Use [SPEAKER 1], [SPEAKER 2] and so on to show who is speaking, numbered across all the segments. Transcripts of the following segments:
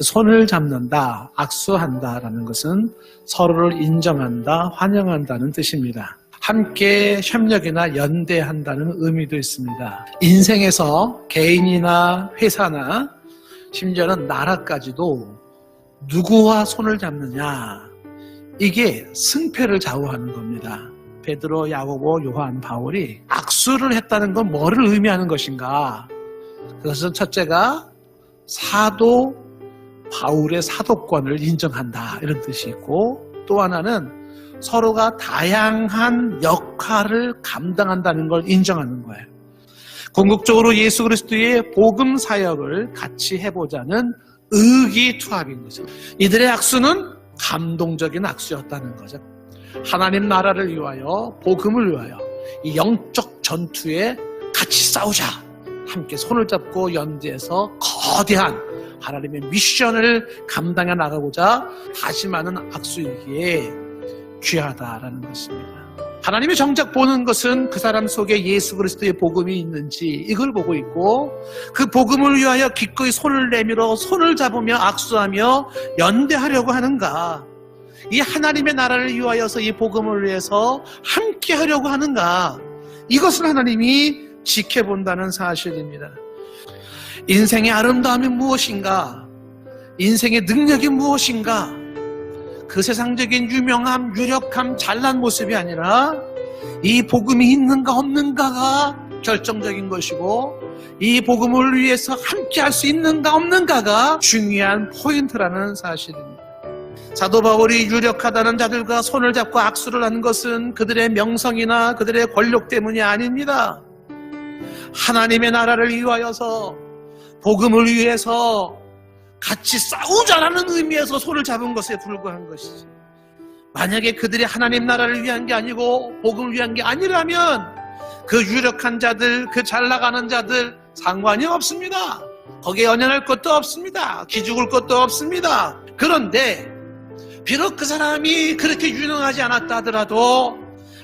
[SPEAKER 1] 손을 잡는다, 악수한다라는 것은 서로를 인정한다, 환영한다는 뜻입니다. 함께 협력이나 연대한다는 의미도 있습니다. 인생에서 개인이나 회사나 심지어는 나라까지도 누구와 손을 잡느냐 이게 승패를 좌우하는 겁니다. 베드로, 야고보, 요한, 바울이 악수를 했다는 건 뭐를 의미하는 것인가? 그것은 첫째가 사도 바울의 사도권을 인정한다 이런 뜻이 있고 또 하나는 서로가 다양한 역할을 감당한다는 걸 인정하는 거예요. 궁극적으로 예수 그리스도의 복음 사역을 같이 해보자는 의기투합인 거죠. 이들의 악수는 감동적인 악수였다는 거죠. 하나님 나라를 위하여 복음을 위하여 이 영적 전투에 같이 싸우자. 함께 손을 잡고 연대해서 거대한 하나님의 미션을 감당해 나가고자 다짐하는 악수이기에 귀하다라는 것입니다. 하나님이 정작 보는 것은 그 사람 속에 예수 그리스도의 복음이 있는지 이걸 보고 있고 그 복음을 위하여 기꺼이 손을 내밀어 손을 잡으며 악수하며 연대하려고 하는가 이 하나님의 나라를 위하여서 이 복음을 위해서 함께 하려고 하는가 이것을 하나님이 지켜본다는 사실입니다. 인생의 아름다움이 무엇인가? 인생의 능력이 무엇인가? 그 세상적인 유명함, 유력함, 잘난 모습이 아니라 이 복음이 있는가 없는가가 결정적인 것이고 이 복음을 위해서 함께 할 수 있는가 없는가가 중요한 포인트라는 사실입니다. 사도 바울이 유력하다는 자들과 손을 잡고 악수를 하는 것은 그들의 명성이나 그들의 권력 때문이 아닙니다. 하나님의 나라를 위하여서 복음을 위해서 같이 싸우자라는 의미에서 손을 잡은 것에 불과한 것이지. 만약에 그들이 하나님 나라를 위한 게 아니고 복음을 위한 게 아니라면 그 유력한 자들, 그 잘 나가는 자들 상관이 없습니다. 거기에 연연할 것도 없습니다. 기죽을 것도 없습니다. 그런데 비록 그 사람이 그렇게 유능하지 않았다 하더라도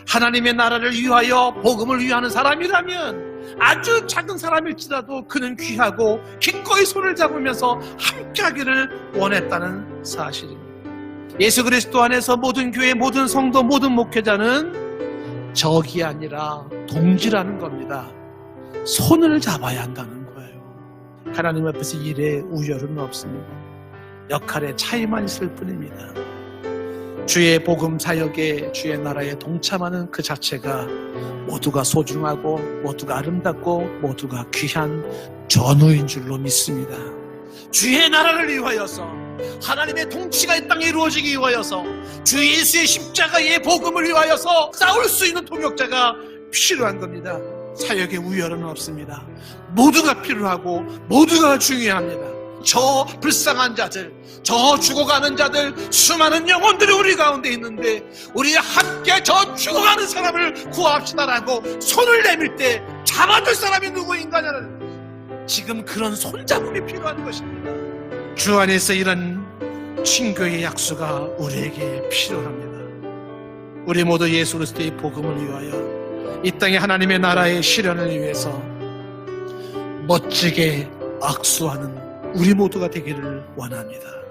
[SPEAKER 1] 하나님의 나라를 위하여 복음을 위하는 사람이라면 아주 작은 사람일지라도 그는 귀하고 기꺼이 손을 잡으면서 함께하기를 원했다는 사실입니다. 예수 그리스도 안에서 모든 교회, 모든 성도, 모든 목회자는 적이 아니라 동지라는 겁니다. 손을 잡아야 한다는 거예요. 하나님 앞에서 일에 우열은 없습니다. 역할의 차이만 있을 뿐입니다. 주의 복음 사역에 주의 나라에 동참하는 그 자체가 모두가 소중하고 모두가 아름답고 모두가 귀한 전우인 줄로 믿습니다. 주의 나라를 위하여서 하나님의 통치가 이 땅에 이루어지기 위하여서 주 예수의 십자가의 복음을 위하여서 싸울 수 있는 통역자가 필요한 겁니다. 사역의 우열은 없습니다. 모두가 필요하고 모두가 중요합니다. 저 불쌍한 자들, 저 죽어가는 자들, 수많은 영혼들이 우리 가운데 있는데 우리 함께 저 죽어가는 사람을 구합시다라고 손을 내밀 때 잡아줄 사람이 누구인가냐는 지금 그런 손잡음이 필요한 것입니다. 주 안에서 이런 친교의 약수가 우리에게 필요합니다. 우리 모두 예수 그리스도의 복음을 위하여 이 땅에 하나님의 나라의 실현을 위해서 멋지게 악수하는 우리 모두가 되기를 원합니다.